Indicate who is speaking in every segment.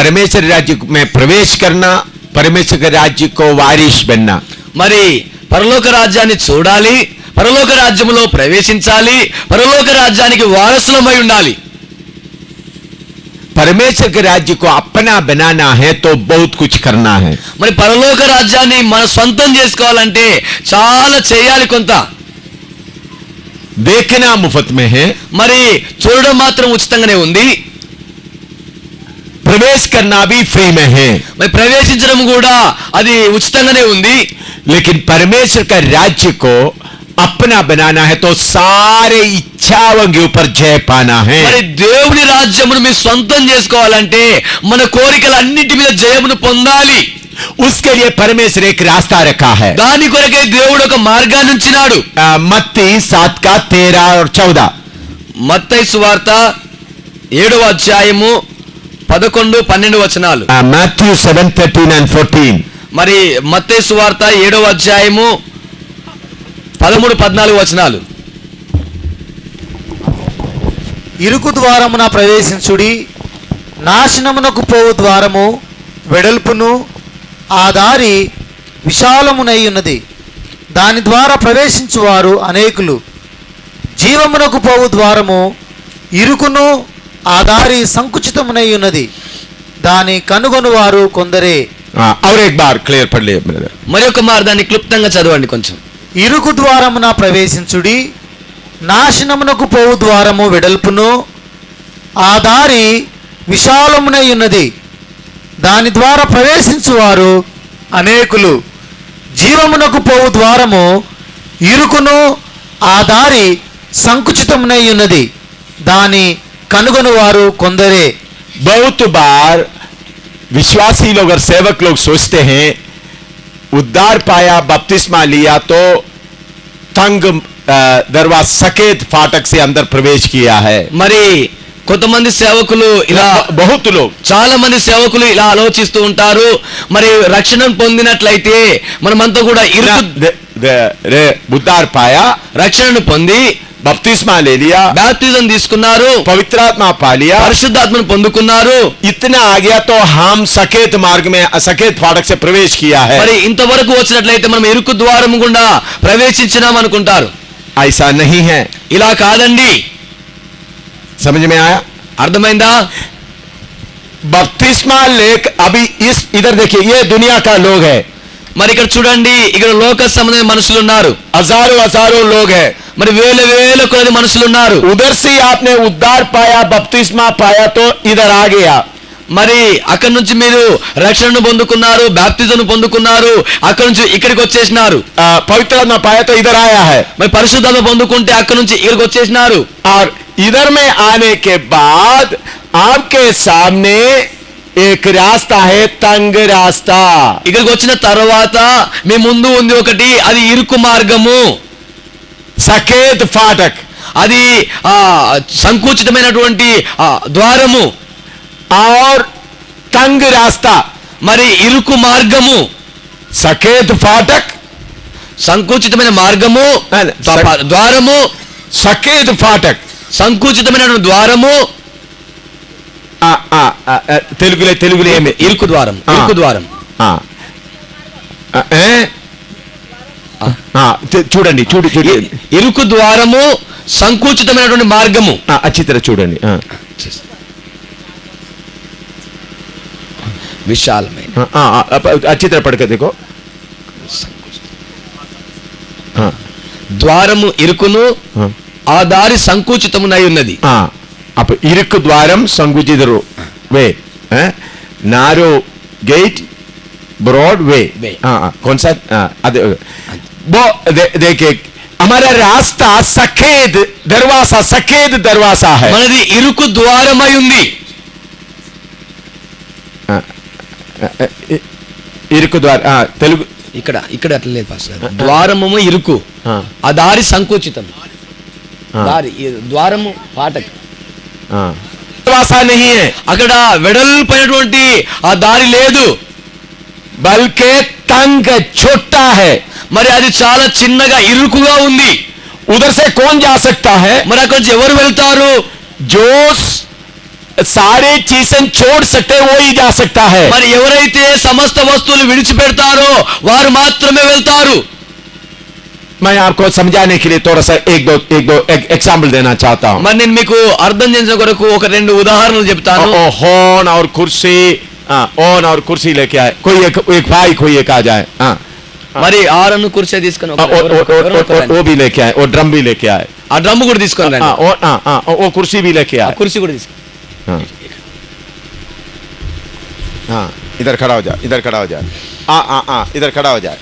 Speaker 1: परमेश्वर राज्य में प्रवेश करना परमेश्वर के राज्य को वारिश बनना
Speaker 2: మరి పరలోక రాజ్యాన్ని చూడాలి పరలోక రాజ్యములో ప్రవేశించాలి పరలోక రాజ్యానికి వారసులమై ఉండాలి
Speaker 1: परमेश्वर के राज्य को अपना बनाना है तो बहुत कुछ करना है
Speaker 2: మరి పరలోక రాజ్యాన్ని మన సొంతం చేసుకోవాలంటే చాలా చేయాలి కొంత
Speaker 1: देखना मुफ्त में है
Speaker 2: మరి చూడడం మాత్రం ఉచితంగానే ఉంది
Speaker 1: प्रवेश करना भी फ्री में है
Speaker 2: మరి ప్రవేశించడం కూడా అది ఉచితంగానే ఉంది
Speaker 1: लेकिन परमेश्वर का राज्य को अपना बनाना है तो सारे इच्छाओं के ऊपर जय पाना है
Speaker 2: మరి దేవుని రాజ్యమును మీ సొంతం చేసుకోవాలంటే మన కోరికలన్నిటి మీద జయమును పొందాలి
Speaker 1: उसके लिए परमेश्वर एक रास्ता रखा है
Speaker 2: దాని కొరకే దేవుడు ఒక మార్గాన్ని ఉంచినాడు
Speaker 1: आ, मत्ती सात का तेरह और चौदह
Speaker 2: మత్తయి సువార్త ఏడవ అధ్యాయము పదకొండు పన్నెండు వచనాలు.
Speaker 1: Matthew seven thirteen and fourteen
Speaker 2: మరి మత్తేసు వార్త ఏడవ అధ్యాయము పదమూడు పద్నాలుగు వచనాలు.
Speaker 3: ఇరుకు ద్వారమున ప్రవేశించుడి నాశనమునకు పోవు ద్వారము వెడల్పును ఆ దారి విశాలమునై ఉన్నది దాని ద్వారా ప్రవేశించువారు అనేకులు. జీవమునకు పోవు ద్వారము ఇరుకును ఆ దారి సంకుచితమునై ఉన్నది దాని
Speaker 1: కనుగొను వారు కొందరే
Speaker 2: క్లియర్ మరొక మార్గాన్ని క్లుప్తంగా చదవండి కొంచెం.
Speaker 3: ఇరుకు ద్వారమున ప్రవేశించుడి నాశనమునకు పోవు ద్వారము వెడల్పును. ఆ దారి విశాలమునై ఉన్నది దాని ద్వారా ప్రవేశించువారు అనేకులు. జీవమునకు పోవు ద్వారము ఇరుకును. ఆ దారి సంకుచితమునై ఉన్నది దాని కనుగొనువారు కొందరే
Speaker 1: बहुत बार विश्वासी लोग और सेवक लोग सोचते हैं उद्धार पाया बपतिस्मा लिया तो तंग अ, दरवाजा सकेत फाटक से अंदर प्रवेश किया है
Speaker 2: మరి కొంతమంది సేవకులు ఇలా
Speaker 1: बहुत लोग
Speaker 2: చాలా మంది సేవకులు ఇలా ఆలోచిస్తూ ఉంటారు మరి రక్షణ పొందినట్లయితే మనమంతా కూడా
Speaker 1: ना,
Speaker 2: ఇరుకు
Speaker 1: द- द- रे- उद्धार पाया
Speaker 2: రక్షణను పొంది
Speaker 1: बपतिस्मा ले लिया
Speaker 2: బాప్తిజం తీసుకున్నారు
Speaker 1: पवित्रात्मा पा लिया
Speaker 2: పరిశుద్ధాత్మను పొందుకున్నారు
Speaker 1: इतना आ गया तो हम सकेत मार्ग में सकेत फाटक से प्रवेश किया है
Speaker 2: మరి ఇంతవరకు వచ్చినట్లయితే మనం ఇరుకు ద్వారం గుండా ప్రవేశించినాం అనుకుంటారు
Speaker 1: ऐसा नहीं है
Speaker 2: ఇలా కాదండి
Speaker 1: समझ में आया
Speaker 2: అర్థమైందా
Speaker 1: बपतिस्मा लेक अभी इस इधर देखिए ये दुनिया का लोग है
Speaker 2: మరి ఇక్కడ చూడండి ఇక్కడ లోక సంబంధమైన మనుషులు ఉన్నారు.
Speaker 1: అజారు అజారు లోగ్.
Speaker 2: మరి వేల వేల కొద్ది మనుషులు ఉన్నారు.
Speaker 1: ఉదర్ ఆప్నే ఉద్దార్ పాయా బప్తిస్మా పాయా ఇదర్
Speaker 2: మరి అక్కడ నుంచి మీరు రక్షణను పొందుకున్నారు బాప్తిజం పొందుకున్నారు అక్కడ నుంచి ఇక్కడికి వచ్చేసినారు.
Speaker 1: పవిత్రాత్మ పాయతో ఇదర్ ఆయా హై.
Speaker 2: మరి పరిశుద్ధాత్మ పొందుకుంటే అక్కడ నుంచి ఇక్కడికి వచ్చేసినారు.
Speaker 1: ఆర్ ఇదర్ మే ఆనే కే బాద్ ఆప్కే సామ్నే ఏక్ రాస్తా హే తంగ్ రాస్తా
Speaker 2: ఇక్కడికి వచ్చిన తర్వాత మీ ముందు ఉంది ఒకటి అది ఇరుకు మార్గము.
Speaker 1: సకేత్ ఫాటక్.
Speaker 2: అది సంకుచితమైనటువంటి ద్వారము.
Speaker 1: ఆర్ తంగ్ రాస్తా.
Speaker 2: మరి ఇరుకు మార్గము.
Speaker 1: సకేత్ ఫాటక్.
Speaker 2: సంకుచితమైన మార్గము ద్వారము.
Speaker 1: సకేత్ ఫాటక్.
Speaker 2: సంకుచితమైన ద్వారము.
Speaker 1: తెలుగులే తెలుగులే ఏమి?
Speaker 2: ఇరుకు ద్వారం. ఇరుకు ద్వారం.
Speaker 1: చూడండి చూడు చూడు.
Speaker 2: ఇరుకు ద్వారము సంకుచితమైనటువంటి మార్గము.
Speaker 1: ఆ, ఆ చిత్ర చూడండి.
Speaker 2: విశాలమైన.
Speaker 1: ఆ, ఆ, ఆ, ఆ చిత్ర పడక देखो ఆ,
Speaker 2: ద్వారము ఇరుకును
Speaker 1: ఆ.
Speaker 2: ఆ దారి సంకుచితమునై ఉన్నది.
Speaker 1: ఆ, అప్పుడు ఇరుకు ద్వారం సంకుచిత way narrow gate broad way
Speaker 2: Way.
Speaker 1: हाँ हाँ, कौन सा हाँ, अदे वो दे, देखिए हमारा रास्ता सफेद दरवाजा सफेद दरवाजा है
Speaker 2: మనది ఇరుకు ద్వారమై ఉంది
Speaker 1: ఇరుకు ద్వార ఆ, తెలుగు
Speaker 2: ఇక్కడ ఇక్కడ అట్లా లేదు పాస్టర్ ద్వారము ఇరుకు
Speaker 1: ఆ,
Speaker 2: ఆ దారి సంకుచితం
Speaker 1: ఆ,
Speaker 2: దారి ఈ ద్వారము పాటక
Speaker 1: ఆ. दरवाजा नहीं है
Speaker 2: అక్కడ వెడల్పైనటువంటి ఆ దారి లేదు.
Speaker 1: బల్కే తంగ చోటా హే.
Speaker 2: మరి అది చాలా చిన్నగా ఇరుకుగా ఉంది.
Speaker 1: ఉదర్సే కోన్ జాసక్తా హే?
Speaker 2: మరి అక్కడ ఎవరు వెళ్తారు?
Speaker 1: జోస్ సారే చీసన్ చోడ్ సట్టే ఓయి ఈ జాసక్తా హే.
Speaker 2: మరి ఎవరైతే సమస్త వస్తువులు విడిచిపెడతారో వారు మాత్రమే వెళ్తారు.
Speaker 1: मैं आपको समझाने के लिए थोड़ा सा एक दो एक दो एक एग्जाम्पल देना चाहता हूँ
Speaker 2: మరి నేను మీకు అర్థం చేసిన కొరకు ఒక రెండు ఉదాహరణలు చెప్తాను
Speaker 1: ओ, होन और कुर्सी हाँ, ओन और कुर्सी लेके आए कोई एक एक भाई कोई एक आ जाए हाँ
Speaker 2: మరి ఆరను కుర్చీ తీసుకొని
Speaker 1: हाँ,
Speaker 2: ఒక-
Speaker 1: ओ-
Speaker 2: ఎవరో
Speaker 1: ओ-
Speaker 2: ఒక-
Speaker 1: ओ-
Speaker 2: ఎవరో
Speaker 1: ओ-
Speaker 2: ఒక రండి.
Speaker 1: वो भी लेके आए वो ड्रम भी लेके आए
Speaker 2: ఆ డ్రమ్ము కూడా తీసుకొని రండి
Speaker 1: हाँ, ओ- हाँ, हाँ, वो कुर्सी भी लेके
Speaker 2: ఆ
Speaker 1: आए
Speaker 2: కుర్చీ కూడా తీసుకొని
Speaker 1: हाँ हाँ इधर खड़ा हो जा इधर खड़ा हो जा हाँ हाँ हाँ इधर खड़ा हो जाए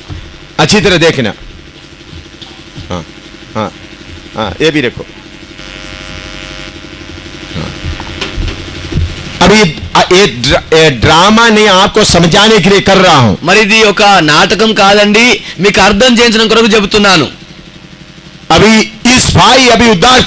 Speaker 1: अच्छी तरह देखना ఏబీ రెక్కో అవి డ్రామాని సమజానికి
Speaker 2: మరి ఇది ఒక నాటకం కాదండి మీకు అర్థం చేయించడం కొరకు చెబుతున్నాను.
Speaker 1: అవి ఈ స్థాయి అభి ఉద్దార్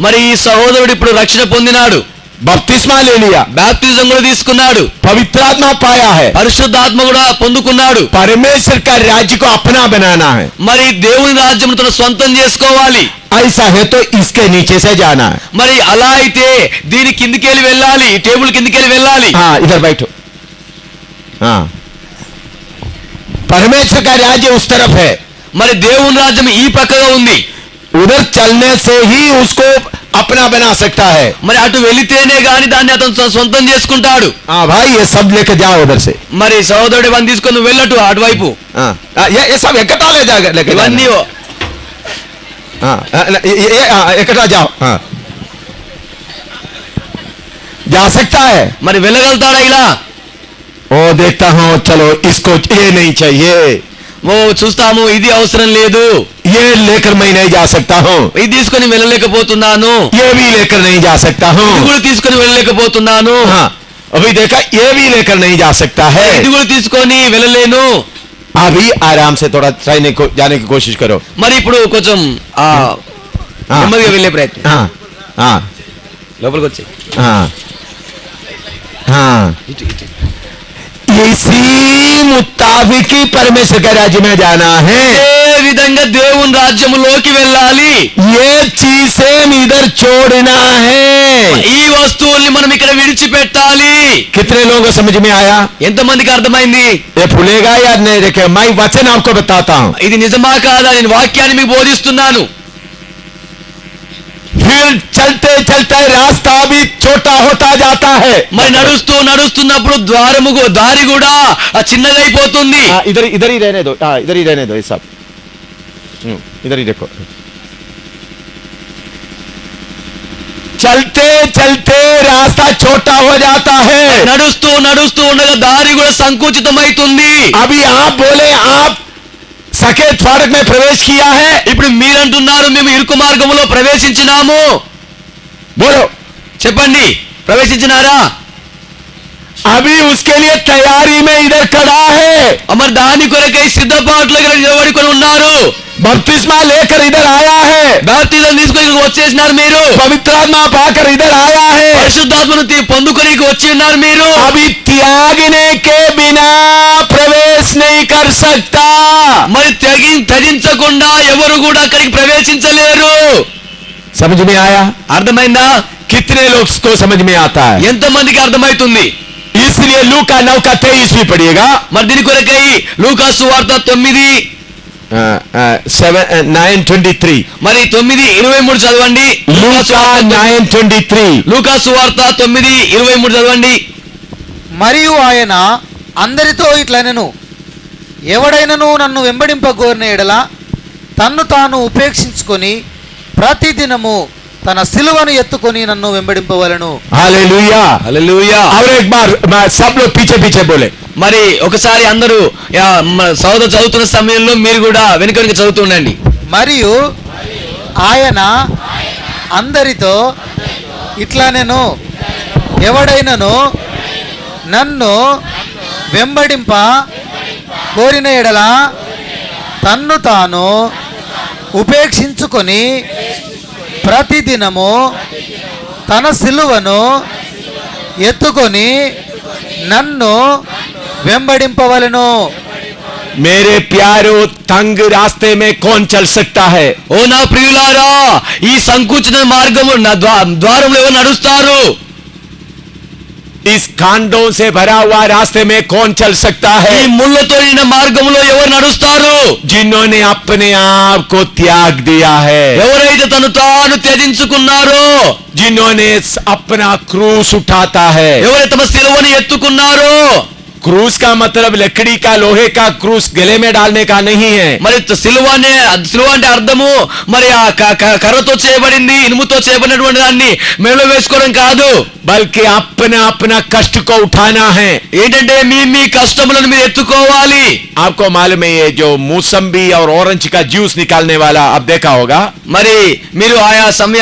Speaker 2: మరి ఈ సహోదరుడు ఇప్పుడు రక్షణ పొందినాడు.
Speaker 1: బప్తిస్మా లేలియా
Speaker 2: బాప్తిజం కూడా తీసుకున్నాడు.
Speaker 1: పవిత్రాత్మ పాయా హై.
Speaker 2: పరిశుద్ధాత్మ కూడా పొందుకున్నాడు.
Speaker 1: పరమేశ్వర్ కా రాజ్యకు అపనా బనానా హై.
Speaker 2: మరి దేవుని రాజ్యం తన సొంతం చేసుకోవాలి.
Speaker 1: ఐసా హే తో ఇస్కే నీచేసే జానా
Speaker 2: మరి అలా అయితే దీని కిందికెళ్ళి వెళ్ళాలి టేబుల్ కిందికెళ్ళి వెళ్ళాలి.
Speaker 1: ఆ ఇదర్ బైట్. ఆ. పరమేశ్వర్ కా రాజ్యం ఉస్ తరఫ్ హై.
Speaker 2: మరి దేవుని రాజ్యం ఈ పక్కగా ఉంది.
Speaker 1: ఉదర్ చల్నే సే హీ ఉస్కో अपना बना सकता है
Speaker 2: మరి అటు వెళితేనే గాని దాన్ని అతను సొ- సొంతం చేసుకుంటాడు
Speaker 1: हाँ भाई ये सब लेके जाओ उधर से
Speaker 2: మరి సహోదరుడు ఇవన్నీ తీసుకొని నువ్వు వెళ్ళటు అటువైపు
Speaker 1: हाँ हाँ, ये ये सब इकट्ठा ले जाएगा लेके
Speaker 2: ఇవన్నీ
Speaker 1: जाना। हाँ हाँ, ये ये हाँ, इकट्ठा जाओ हाँ जा सकता है
Speaker 2: మరి వెళ్ళగలుగుతాడా ఇలా
Speaker 1: ओ देखता हूँ चलो इसको ये नहीं चाहिए
Speaker 2: ఓ చూస్తాము ఇది అవసరం లేదు.
Speaker 1: ఏ లేకర్ మైనే
Speaker 2: ఇది తీసుకొని వెళ్ళలేకపోతున్నాను.
Speaker 1: ఏవి లేకర్ నహీ జా
Speaker 2: ఇది తీసుకొని వెళ్ళలేకపోతున్నాను.
Speaker 1: అవి దేఖా ఏవి లేకర్ నహీ జా హై
Speaker 2: ఇది కూడా తీసుకొని వెళ్ళలేను.
Speaker 1: అవి ఆరామ్ సే తోడా ట్రైన్ జానే కోషిష్ కరో.
Speaker 2: మరి ఇప్పుడు కొంచెం ఆ నెమ్మదిగా వెళ్ళే ప్రయత్నం. లోపలికి వచ్చి ఇటు ఇటు.
Speaker 1: इसी मुताबिक ही परमेश्वर के राज्य में जाना है
Speaker 2: ఏ విధంగా దేవుని రాజ్యములోకి వెళ్ళాలి
Speaker 1: ये चीजें इधर छोड़ना है
Speaker 2: ఈ వస్తువుల్ని మనం ఇక్కడ విడిచిపెట్టాలి
Speaker 1: कितने लोगों को समझ में आया
Speaker 2: ఎంతమందికి అర్థమైంది
Speaker 1: ये भूलेगा या नहीं देखे मैं वचन आपको बताता हूँ
Speaker 2: ఇది నిజమా కాదా నేను వాక్యాన్ని మీకు బోధిస్తున్నాను
Speaker 1: వీల్ చల్తే చల్తే రాస్తా బి చోటా హోతా జాతా హై.
Speaker 2: మై నడుస్తూ నడుస్తున్నప్పుడు ద్వారము దారి కూడా ఆ
Speaker 1: చిన్నదైపోతుంది. ఇదరి ఇదరి రేనే దో ఆ ఇదరి రేనే దో ఇసాబ్ ఇదరి దేకో చల్తే చల్తే రాస్తా చోటా హో జాతా హై.
Speaker 2: నడుస్తూ నడుస్తూ ఉండగా దారి కూడా సంకుచితమైతుంది.
Speaker 1: అవి ఆ బోలే ఆప్ సకే ద్వారక మే ప్రవేశ్
Speaker 2: ఇప్పుడు మీరంటున్నారు మేము ఇరుకు మార్గములో ప్రవేశించినాము.
Speaker 1: బోలో.
Speaker 2: చెప్పండి ప్రవేశించినారా?
Speaker 1: అవి ఉస్కెలియ తయారీ మే ఇదర్ కడా హై.
Speaker 2: అమర్ దాని కొరకై సిద్ధపాట్లు నిలబడుకొని ఉన్నారు.
Speaker 1: బప్తిస్మా లేకర్ ఇదర్ ఆయా హే.
Speaker 2: బాప్తిజం తీసుకొని వచ్చేసినారు మీరు.
Speaker 1: పవిత్రాత్మ పాకర్ ఇదర్ ఆయా హే.
Speaker 2: పరిశుద్ధాత్మను పొందుకొని వచ్చి ఉన్నారు మీరు.
Speaker 1: అవి త్యాగినే కే బినా ప్రవేశ్ నై కర్ సక్తా.
Speaker 2: మరి త్యాగిన్ త్యజించకుండా ఎవరు కూడా అక్కడికి ప్రవేశించలేరు.
Speaker 1: సమజ్ మే ఆయా?
Speaker 2: అర్థమైందా?
Speaker 1: కిత్నే లోక్స్ కో సమజ్ మే ఆతా
Speaker 2: ఎంత మందికి అర్థమవుతుంది
Speaker 1: ఇస్లియే లూకా నౌకా తేయిస్ పడియేగా.
Speaker 2: మరి దీని కొరకై లూకా సువార్త తొమ్మిది
Speaker 1: నైన్ ట్వంటీ త్రీ
Speaker 2: మరి తొమ్మిది ఇరవై మూడు చదవండి.
Speaker 1: నైన్ ట్వంటీ
Speaker 2: త్రీ వార్త తొమ్మిది ఇరవై మూడు చదవండి.
Speaker 3: మరియు ఆయన అందరితో ఇట్లనెను ఎవడైనను నన్ను వెంబడింపగోరిన ఎడల తన్ను తాను ఉపేక్షించుకొని ప్రతిదినము తన సిలువను ఎత్తుకొని నన్ను వెంబడింపవలను.
Speaker 1: సబ్లో పీచే పీచే బోలే.
Speaker 2: మరి ఒకసారి అందరూ సౌద చదువుతున్న సమయంలో మీరు కూడా వెనుక వెనుక చదువుతుండండి
Speaker 3: మరియు ఆయన అందరితో ఇట్లా నేను ఎవడైనను నన్ను వెంబడింప కోరిన ఎడల తన్ను తాను ఉపేక్షించుకొని ప్రతిదినము తన సిలువను ఎత్తుకొని నన్ను వెంబడింపవలను.
Speaker 1: మేరే ప్యారో తంగ్ రాస్తే మే కోన్ చల్ సక్తా హై
Speaker 2: ఓ నా ప్రియులారా ఈ సంకుచన మార్గము నా ద్వారంలో నడుస్తారు?
Speaker 1: ఇస్ కాండో సే భరావా రాస్తే మే కోన్ చల్ సక్తా హై
Speaker 2: ఈ ముల్లతో మార్గములో ఎవరు నడుస్తారు?
Speaker 1: జిన్నోనే అప్నే ఆప్ కో త్యాగ్ దియా హై
Speaker 2: ఎవరైతే తను తాను త్యజించుకున్నారో?
Speaker 1: జిన్నోనే అప్నా క్రూస్ ఉఠాతా హై
Speaker 2: ఎవరైతే తమ సిలువని ఎత్తుకున్నారో?
Speaker 1: क्रूस का मतलब लकड़ी का लोहे का क्रूस गले में डालने का नहीं है
Speaker 2: మరి సిలువ అనే సిలువ అంటే అర్థము మరి ఆ క- క- కర్రతో చేయబడింది ఇనుముతో చేయబడినటువంటి దాన్ని మెడలో వేసుకోవడం కాదు
Speaker 1: बल्कि अपना अपना कष्ट को उठाना है
Speaker 2: ఏంటంటే మీ మీ కష్టములను మీరు ఎత్తుకోవాలి
Speaker 1: आपको मालूम है ये जो मौसम्बी और ऑरेंज का जूस निकालने वाला आप देखा होगा
Speaker 2: మరి మీరు ఆయా సమయ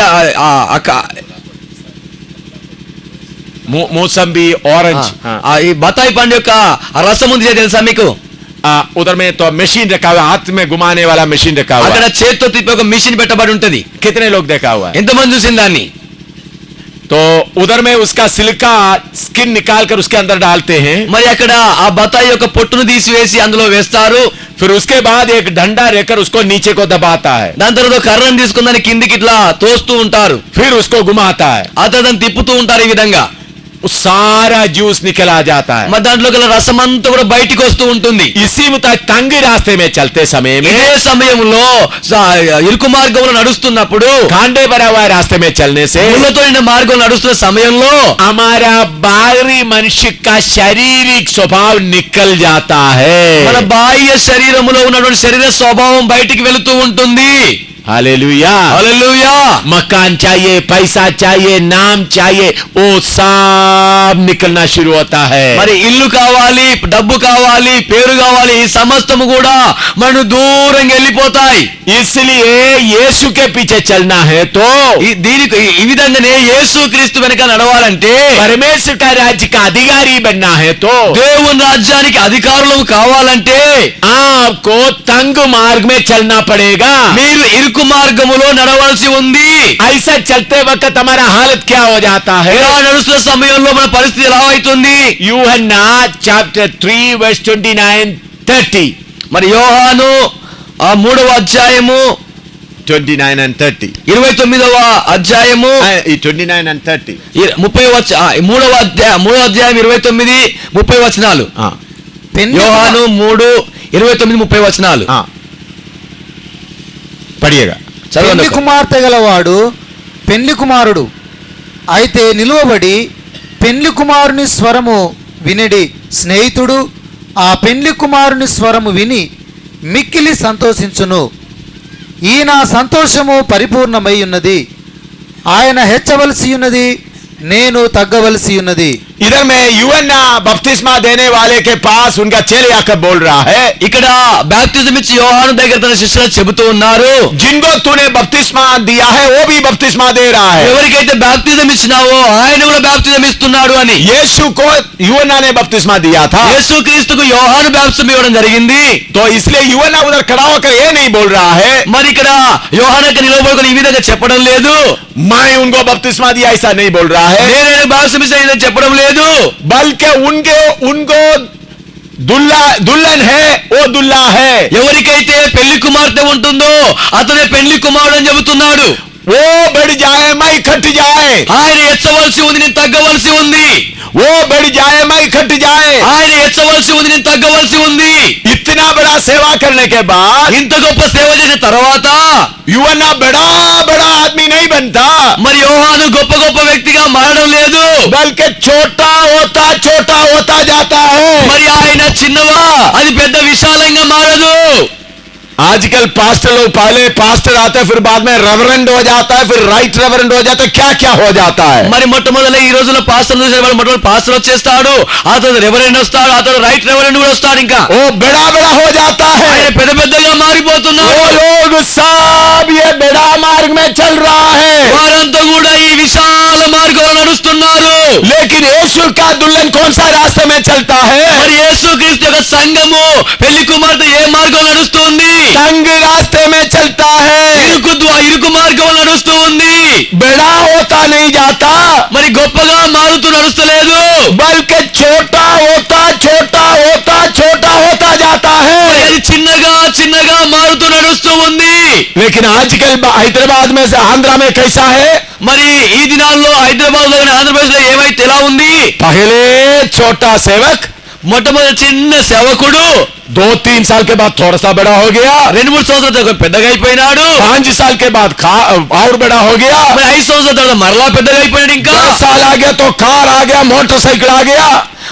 Speaker 2: ఆ- ఆ- ఆ-
Speaker 1: मौ- मौसम्बी ऑरेंज हाँ।
Speaker 2: ఆ ఈ బతాయి పండు యొక్క ఆ రసం ఉంది తెలుసా మీకు
Speaker 1: आ, उधर में तो मशीन रखा हुआ है, हाथ में घुमाने वाला मशीन रखा हुआ
Speaker 2: అక్కడ
Speaker 1: है।
Speaker 2: చేత్తో తిప్పి ఒక మిషన్ పెట్టబడి ఉంటది
Speaker 1: कितने लोग देखा हुआ है
Speaker 2: ఎంతమంది చూసిన దాన్ని
Speaker 1: तो उधर में उसका सिल्का स्किन निकाल कर उसके अंदर डालते हैं
Speaker 2: మరి అక్కడ ఆ బతాయి యొక్క పొట్టును తీసివేసి అందులో వేస్తారు
Speaker 1: फिर उसके बाद एक डंडा लेकर उसको नीचे को दबाता है
Speaker 2: దాని తర్వాత ఒక కర్రను తీసుకుని దాన్ని కిందికి ఇట్లా తోస్తూ ఉంటారు
Speaker 1: फिर उसको घुमाता है
Speaker 2: ఆ తర్వాత దాన్ని తిప్పుతూ ఉంటారు ఈ విధంగా
Speaker 1: సారా జ్యూస్ నికలా జాతా
Speaker 2: మరి దాంట్లో గల రసం అంతా కూడా బయటకు వస్తూ ఉంటుంది.
Speaker 1: ఇసీమిత తంగి రాస్తేమే చల్తే సమయం
Speaker 2: ఇదే సమయంలో ఇరుకు మార్గంలో నడుస్తున్నప్పుడు
Speaker 1: కాండే బరావా రాస్తేమే చల్నేసే
Speaker 2: ముళ్ళతో నిన్న మార్గం నడుస్తున్న సమయంలో
Speaker 1: అమారా బాహరి మనిషి శారీరక స్వభావం నిక్కల్ జాత హే
Speaker 2: మన బాహ్య శరీరంలో ఉన్నటువంటి శరీర స్వభావం బయటికి వెళుతూ ఉంటుంది.
Speaker 1: हालेलुया
Speaker 2: హల్లెలూయా
Speaker 1: मकान चाहिए पैसा चाहिए नाम चाहिए वो सब निकलना शुरू होता है
Speaker 2: మరి ఇల్లు కావాలి డబ్బు కావాలి పేరు కావాలి ఈ సమస్తము కూడా మనం దూరంగా వెళ్ళిపోతాయి
Speaker 1: इसलिए यीशु के पीछे चलना है तो
Speaker 2: ఈ దీనికి ఈ- ఈ విధంగానే యేసు క్రీస్తు వెనక నడవాలంటే
Speaker 1: परमेश्वर का राज्य का अधिकारी बनना है तो
Speaker 2: దేవుని రాజ్యానికి అధికారులు కావాలంటే
Speaker 1: आपको तंग मार्ग में चलना पड़ेगा
Speaker 2: మీరు ఇరుకు హక్కు మార్గములో నడవాల్సి ఉంది.
Speaker 1: ఐసా చల్తే ఒక తమర హాలత్ క్యా హో జాతా హై
Speaker 2: ఇలా నడుస్తున్న సమయంలో మన పరిస్థితి ఎలా అవుతుంది?
Speaker 1: యూహన్నా chapter three verse twenty nine thirty
Speaker 2: మరి యోహాను ఆ మూడవ అధ్యాయము
Speaker 1: ట్వంటీ నైన్ అండ్ థర్టీ
Speaker 2: ఇరవై తొమ్మిదవ అధ్యాయము
Speaker 1: ఈ ట్వంటీ నైన్ అండ్
Speaker 2: థర్టీ ముప్పై వచ్చ మూడవ అధ్యాయం మూడవ అధ్యాయం ఇరవై తొమ్మిది ముప్పై వచనాలు. యోహాను మూడు ఇరవై తొమ్మిది ముప్పై వచనాలు.
Speaker 1: పడియగా.
Speaker 2: చదవండి
Speaker 3: కుమార్తె గలవాడు పెళ్ళి కుమారుడు. అయితే నిలువబడి పెళ్ళి కుమారుని స్వరము వినిడి స్నేహితుడు ఆ పెళ్ళి కుమారుని స్వరము విని మిక్కిలి సంతోషించును. ఈయన సంతోషము పరిపూర్ణమై ఉన్నది. ఆయన హెచ్చవలసి ఉన్నది నేను తగ్గవలసి ఉన్నది.
Speaker 1: ఇదర్ మే యువన్ బప్తిస్మా దేనే వాలే కే పాస్ ఉన్కా చేలి యాకబ్ బోల్ రా హే
Speaker 2: ఇక్కడ బాప్తిజం ఇచ్చి యోహాను దగ్గర తన శిష్యులు చెబుతూ ఉన్నారు.
Speaker 1: జిన్గో తూనే బప్తిస్మా దియా హే ఓ బి బప్తిస్మా దే రా హై
Speaker 2: ఎవరికైతే బాప్తిజం ఇచ్చినావో ఆయన కూడా బాప్తిజం ఇస్తున్నాడు అని.
Speaker 1: యేసు కో యువనా బప్తిస్మా దియా థా
Speaker 2: యేసు క్రీస్తుకు యోహాను బాప్తిజం ఇవ్వడం జరిగింది.
Speaker 1: తో ఇస్లే యువనా ఉదర్ ఖడా హోకర్ ఏ నహీ బోల్ రా హే
Speaker 2: మరి ఇక్కడ యోహాను యొక్క నిలబడుకొని ఈ విధంగా చెప్పడం లేదు.
Speaker 1: మై ఉన్కో బప్తిస్మా దియా ఐసా నహీ బోల్ రా హే
Speaker 2: నేనే బాప్తిజం ఇచ్చా చెప్పడం లేదు.
Speaker 1: లేదు. బల్కే ఉన్కే ఉన్కో దుల్లన్ హే ఓ దుల్లా హే.
Speaker 2: ఎవరికైతే పెళ్ళి కుమార్తె ఉంటుందో అతనే పెళ్ళి కుమారుడు అని చెబుతున్నాడు.
Speaker 1: ఓ బడి జాయమై కట్టి జాయ్.
Speaker 2: ఆయన ఎచ్చవలసి ఉంది నేను తగ్గవలసి ఉంది.
Speaker 1: ఓ బడి జాయమై కట్టి జాయ్.
Speaker 2: ఆయన ఎచ్చవలసి ఉంది నేను తగ్గవలసి ఉంది.
Speaker 1: करने के बाद
Speaker 2: ఇంత గొప్ప సేవ చేసిన తర్వాత
Speaker 1: युवना बड़ा बड़ा आदमी नहीं बनता
Speaker 2: మరి యోహాను గొప్ప గొప్ప వ్యక్తిగా మారడం లేదు
Speaker 1: बल्कि छोटा होता छोटा होता जाता है
Speaker 2: మరి ఆయన చిన్నవా అది పెద్ద విశాలంగా మారదు
Speaker 1: आजकल पास्टर लोग पहले पास्टर आते हैं फिर बाद में रेवरेंड हो जाता है फिर राइट रेवरेंड हो जाता है क्या क्या हो जाता है
Speaker 2: మరి మొట్టమొదల ఈ రోజుల్లో పాస్టర్ చూసే వాళ్ళు మొట్టమొదటి పాస్టర్ వచ్చేస్తాడు ఆ తర్వాత రెవరెండ్ వస్తాడు ఆ తర్వాత రైట్ రెవరెండ్ కూడా వస్తాడు ఇంకా
Speaker 1: वो बड़ा बड़ा हो जाता
Speaker 2: ఆయన
Speaker 1: है
Speaker 2: పెద్ద పెద్దగా మారిపోతున్నాడు
Speaker 1: वो लोग सब ये बड़ा मार्ग में चल रहा है
Speaker 2: వారంతా కూడా ఈ విశాల మార్గంలో నడుస్తున్నారు
Speaker 1: लेकिन यीशु का दुल्हन कौन सा रास्ते में चलता है
Speaker 2: మరి యేసు క్రీస్తు యొక్క సంఘము పెళ్లి కుమార్తె ఏ మార్గం నడుస్తుంది
Speaker 1: तंग रास्ते में चलता है
Speaker 2: ఇరుకు ద్వా- ఇరుకు మార్గం నడుస్తూ ఉంది
Speaker 1: बड़ा होता नहीं जाता
Speaker 2: మరి గొప్పగా మారుతూ నడుస్తలేదు
Speaker 1: बल्कि छोटा होता छोटा होता छोटा होता जाता
Speaker 2: మరి
Speaker 1: है
Speaker 2: అది చిన్నగా చిన్నగా మారుతూ నడుస్తూ ఉంది
Speaker 1: लेकिन आजकल हैदराबाद में से आंध्रा में कैसा है
Speaker 2: మరి ఈ దినాల్లో హైదరాబాద్ లో ఆంధ్రప్రదేశ్ పరిస్థితి ఎలా ఉంది?
Speaker 1: పహలే చోటా సేవక్.
Speaker 2: మొట్టమొదటి చిన్న సేవకుడు.
Speaker 1: దో తీన్ సాల్ కే బాద్ థోడా సా బడా హో గయా.
Speaker 2: రెండు మూడు సంవత్సరాల తర్వాత పెద్దగా అయిపోయినాడు.
Speaker 1: పాంచ్ సాల్ కే బాద్ ఆరు బడా హో
Speaker 2: గయా. ఐదు సంవత్సరాల తర్వాత మరలా పెద్దగా అయిపోయినాడు ఇంకా. సాల్ ఆ గయా తో కార్ ఆ గయా మోటార్ సైకిల్ ఆ గయా.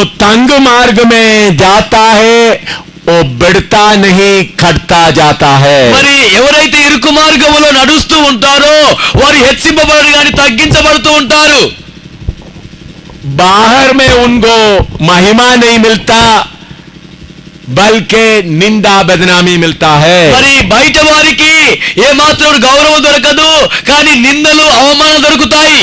Speaker 1: जो तंग मार्ग में जाता है वो बढ़ता नहीं खटता जाता है
Speaker 2: మరి ఎవరైతే ఇరుకు మార్గములో నడుస్తూ ఉంటారో వారు హెచ్చింపబడరు కానీ తగ్గించబడుతూ ఉంటారు
Speaker 1: बाहर में उनको महिमा नहीं मिलता बल्कि निंदा बदनामी मिलता है
Speaker 2: మరి బయట వారికి ఏ మాత్రం గౌరవం దొరకదు కానీ నిందలు అవమానం దొరుకుతాయి